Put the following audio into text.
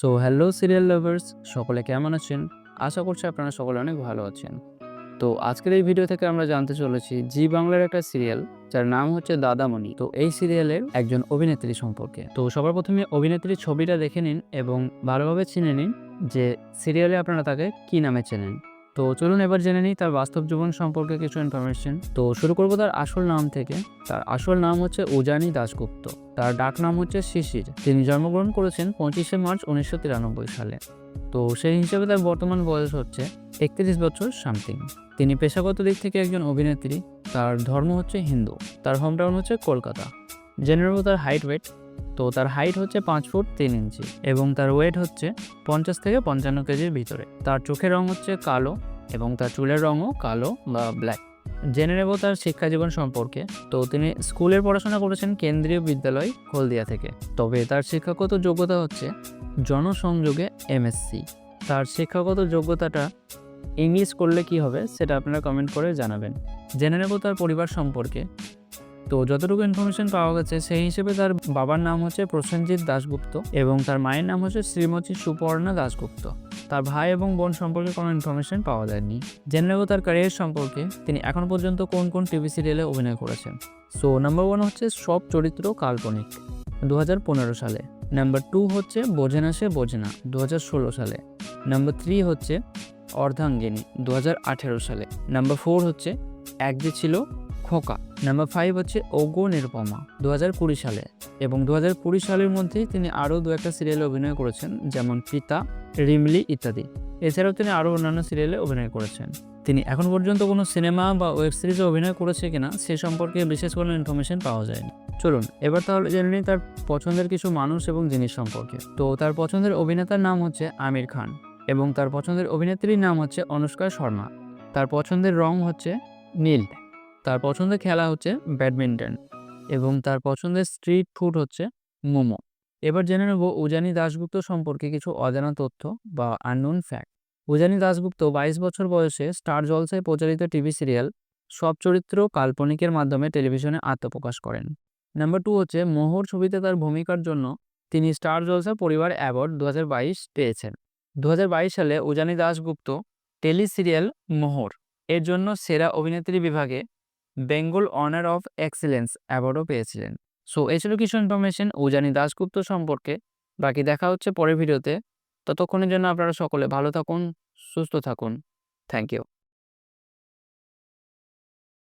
So hello serial lovers সকলে কেমন আছেন? আশা করছি আপনারা সকলে অনেক ভালো আছেন। তো আজকের এই ভিডিও থেকে আমরা জানতে চলেছি জি বাংলার একটা সিরিয়াল যার নাম হচ্ছে দাদামণি। তো এই সিরিয়ালের একজন অভিনেত্রী সম্পর্কে। তো সবার প্রথমে অভিনেত্রীর ছবিটা দেখে নিন এবং ভালোভাবে চিনে নিন যে সিরিয়ালে আপনারা তাকে কি নামে চেনেন। তো চলুন এবার জেনে নিই তার বাস্তব জীবন সম্পর্কে কিছু ইনফরমেশন তো শুরু করব তার আসল নাম থেকে। তার আসল নাম হচ্ছে উজানি দাশগুপ্ত। তার ডাক নাম হচ্ছে শিশির। তিনি জন্মগ্রহণ করেছেন পঁচিশে মার্চ উনিশশো তিরানব্বই সালে। তো সেই হিসেবে তার বর্তমান বয়স হচ্ছে একত্রিশ বছর সামথিং। তিনি পেশাগত দিক থেকে একজন অভিনেত্রী। তার ধর্ম হচ্ছে হিন্দু। তার হোম টাউন হচ্ছে কলকাতা। জেনে নেব তার হাইট ওয়েট তো তার হাইট হচ্ছে পাঁচ ফুট তিন ইঞ্চি এবং তার ওয়েট হচ্ছে পঞ্চাশ থেকে পঞ্চান্ন কেজির ভিতরে। তার চোখের রং হচ্ছে কালো এবং তার চুলের রঙও কালো বা ব্ল্যাক জেনে নেব তার শিক্ষা জীবন সম্পর্কে। তো তিনি স্কুলের পড়াশোনা করেছেন কেন্দ্রীয় বিদ্যালয় হলদিয়া থেকে। তবে তার শিক্ষাগত যোগ্যতা হচ্ছে জনসংযোগে এমএসসি তার শিক্ষাগত যোগ্যতাটা ইংলিশ করলে কি হবে সেটা আপনারা কমেন্ট করে জানাবেন। জেনে নেব তার পরিবার সম্পর্কে। তো যতটুকু ইনফরমেশন পাওয়া গেছে, সেই হিসেবে তার বাবার নাম হচ্ছে প্রসেনজিৎ দাশগুপ্ত এবং তার মায়ের নাম হচ্ছে শ্রীমতী সুপর্ণা দাশগুপ্ত। তার ভাই এবং বোন সম্পর্কে কোনো ইনফরমেশন পাওয়া যায়নি। জেনে নেব তার ক্যারিয়ার সম্পর্কে, তিনি এখন পর্যন্ত কোন কোন টিভি সিরিয়ালে অভিনয় করেছেন। সো নাম্বার ওয়ান হচ্ছে সব চরিত্র কাল্পনিক দু হাজার পনেরো সালে। নাম্বার টু হচ্ছে বোঝে না সে বোঝে না দু সালে। নাম্বার থ্রি হচ্ছে অর্ধাঙ্গিনী দু হাজার আঠেরো সালে। নাম্বার ফোর হচ্ছে এক যে ছিল খোকা নাম্বার ফাইভ হচ্ছে ওগো নিরুপমা দু হাজার কুড়ি সালে। এবং দু হাজার কুড়ি সালের মধ্যেই তিনি আরও দু একটা সিরিয়ালে অভিনয় করেছেন, যেমন পিতা, রিমলি ইত্যাদি। এছাড়াও তিনি আরও অন্যান্য সিরিয়ালে অভিনয় করেছেন। তিনি এখন পর্যন্ত কোনো সিনেমা বা ওয়েব সিরিজে অভিনয় করেছে কিনা, সে সম্পর্কে বিশেষ কোনো ইনফরমেশন পাওয়া যায়নি। চলুন, এবার তাহলে জেনে নিই তার পছন্দের কিছু মানুষ এবং জিনিস সম্পর্কে। তো তার পছন্দের অভিনেতার নাম হচ্ছে আমির খান এবং তার পছন্দের অভিনেত্রীর নাম হচ্ছে অনুষ্কা শর্মা। তার পছন্দের রং হচ্ছে নীল। তার পছন্দের খেলা হচ্ছে ব্যাডমিন্টন এবং তার পছন্দের স্ট্রিট ফুড হচ্ছে মোমো। এবার জেনে নেব উজানি দাশগুপ্ত সম্পর্কে কিছু অজানা তথ্য বা আননোন ফ্যাক্ট উজানি দাশগুপ্ত বাইশ বছর বয়সে স্টার জলসায় প্রচারিত টিভি সিরিয়াল সব চরিত্র কাল্পনিকের মাধ্যমে টেলিভিশনে আত্মপ্রকাশ করেন। নাম্বার টু হচ্ছে মোহর ছবিতে তার ভূমিকার জন্য তিনি স্টার জলসা পরিবার অ্যাওয়ার্ড দু হাজার বাইশ পেয়েছেন। দু হাজার বাইশ সালে উজানি দাশগুপ্ত টেলি সিরিয়াল মোহর এর জন্য সেরা অভিনেত্রী বিভাগে বেঙ্গল অনার অফ এক্সেলেন্স অ্যাওয়ার্ডও পেয়েছিলেন। সো, এ ছিল কিছু ইনফরমেশন উজানি দাশগুপ্ত সম্পর্কে। বাকি দেখা হচ্ছে পরের ভিডিওতে। ততক্ষণের জন্য আপনারা সকলে ভালো থাকুন, সুস্থ থাকুন। Thank you.